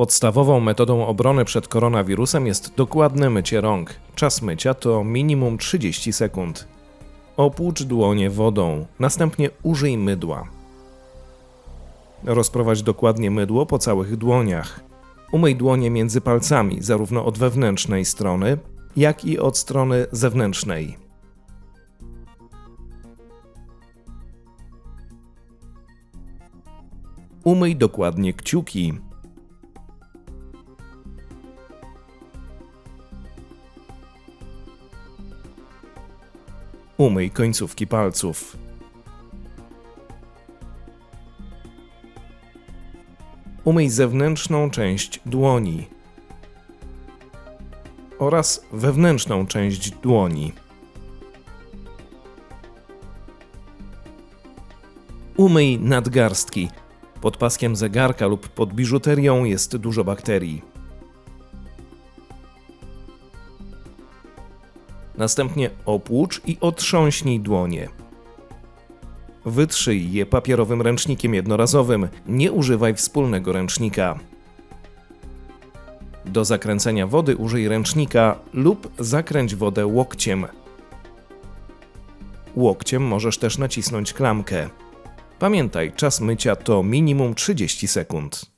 Podstawową metodą obrony przed koronawirusem jest dokładne mycie rąk. Czas mycia to minimum 30 sekund. Opłucz dłonie wodą, następnie użyj mydła. Rozprowadź dokładnie mydło po całych dłoniach. Umyj dłonie między palcami, zarówno od wewnętrznej strony, jak i od strony zewnętrznej. Umyj dokładnie kciuki. Umyj końcówki palców. Umyj zewnętrzną część dłoni oraz wewnętrzną część dłoni. Umyj nadgarstki. Pod paskiem zegarka lub pod biżuterią jest dużo bakterii. Następnie opłucz i otrząśnij dłonie. Wytrzyj je papierowym ręcznikiem jednorazowym, nie używaj wspólnego ręcznika. Do zakręcenia wody użyj ręcznika lub zakręć wodę łokciem. Łokciem możesz też nacisnąć klamkę. Pamiętaj, czas mycia to minimum 30 sekund.